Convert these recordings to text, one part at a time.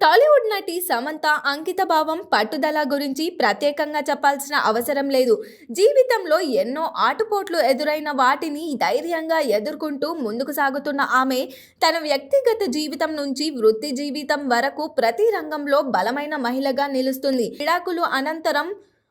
టాలీవుడ్ నటి సమంత అంకిత భావం పట్టుదల గురించి ప్రత్యేకంగా చెప్పాల్సిన అవసరం లేదు. జీవితంలో ఎన్నో ఆటుపోట్లు ఎదురైన వాటిని ధైర్యంగా ఎదుర్కొంటూ ముందుకు సాగుతున్న ఆమె తన వ్యక్తిగత జీవితం నుంచి వృత్తి జీవితం వరకు ప్రతి రంగంలో బలమైన మహిళగా నిలుస్తుంది. విడాకులు అనంతరం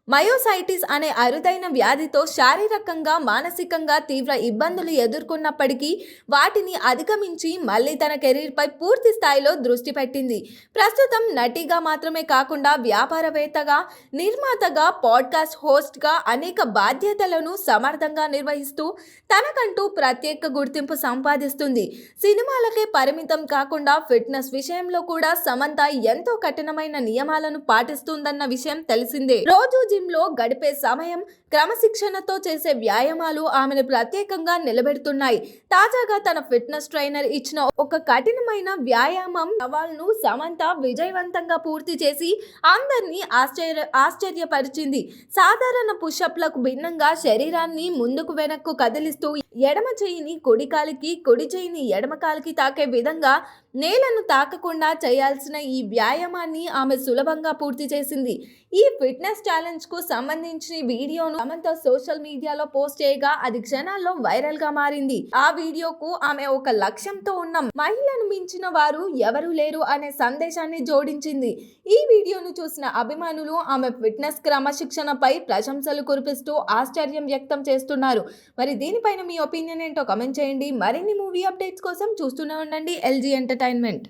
మయోసైటిస్ అనే అరుదైన వ్యాధితో శారీరకంగా మానసికంగా తీవ్ర ఇబ్బందులు ఎదుర్కొన్నప్పటికీ వాటిని అధిగమించి మళ్ళీ తన కెరీర్పై పూర్తి స్థాయిలో దృష్టి పెట్టింది. ప్రస్తుతం నటిగా మాత్రమే కాకుండా వ్యాపారవేత్తగా నిర్మాతగా పాడ్కాస్ట్ హోస్ట్గా అనేక బాధ్యతలను సమర్థంగా నిర్వహిస్తూ తనకంటూ ప్రత్యేక గుర్తింపు సంపాదిస్తుంది. సినిమాలకే పరిమితం కాకుండా ఫిట్నెస్ విషయంలో కూడా సమంత ఎంతో కఠినమైన నియమాలను పాటిస్తుందన్న విషయం తెలిసిందే. రోజు జిమ్లో గడిపే సమయం క్రమశిక్షణతో చేసే వ్యాయామాలు ఆమెను ప్రత్యేకంగా నిలబెడుతున్నాయి. తాజాగా తన ఫిట్నెస్ ట్రైనర్ ఇచ్చిన ఒక కఠినమైన వ్యాయామం సవాల్ను సమంత విజయవంతంగా పూర్తి చేసి అందరినీ ఆశ్చర్య ఆశ్చర్యపరిచింది. సాధారణ పుషప్లకు భిన్నంగా శరీరాన్ని ముందుకు వెనక్కు కదిలిస్తూ ఎడమ చేయిని కుడికాలికి కుడి చేయిని ఎడమకాలికి తాకే విధంగా నేలను తాకకుండా చేయాల్సిన ఈ వ్యాయామాన్ని ఆమె సులభంగా పూర్తి చేసింది. ఈ ఫిట్నెస్ ఛాలెంజ్ కు సంబంధించిన వీడియోను సమంత సోషల్ మీడియాలో పోస్ట్ చేయగా అది క్షణాల్లో వైరల్గా మారింది. ఆ వీడియోకు ఆమె ఒక లక్ష్యంతో ఉన్న మహిళను మించిన వారు ఎవరు లేరు అనే సందేశాన్ని జోడించింది. ఈ వీడియోను చూసిన అభిమానులు ఆమె ఫిట్నెస్ క్రమశిక్షణపై ప్రశంసలు కురిపిస్తూ ఆశ్చర్యం వ్యక్తం చేస్తున్నారు. మరి దీనిపైన మీ ఒపీనియన్ ఏంటో కమెంట్ చేయండి. మరిన్ని మూవీ అప్డేట్స్ కోసం చూస్తూనే ఉండండి ఎల్జీ ఎంటర్టైన్మెంట్.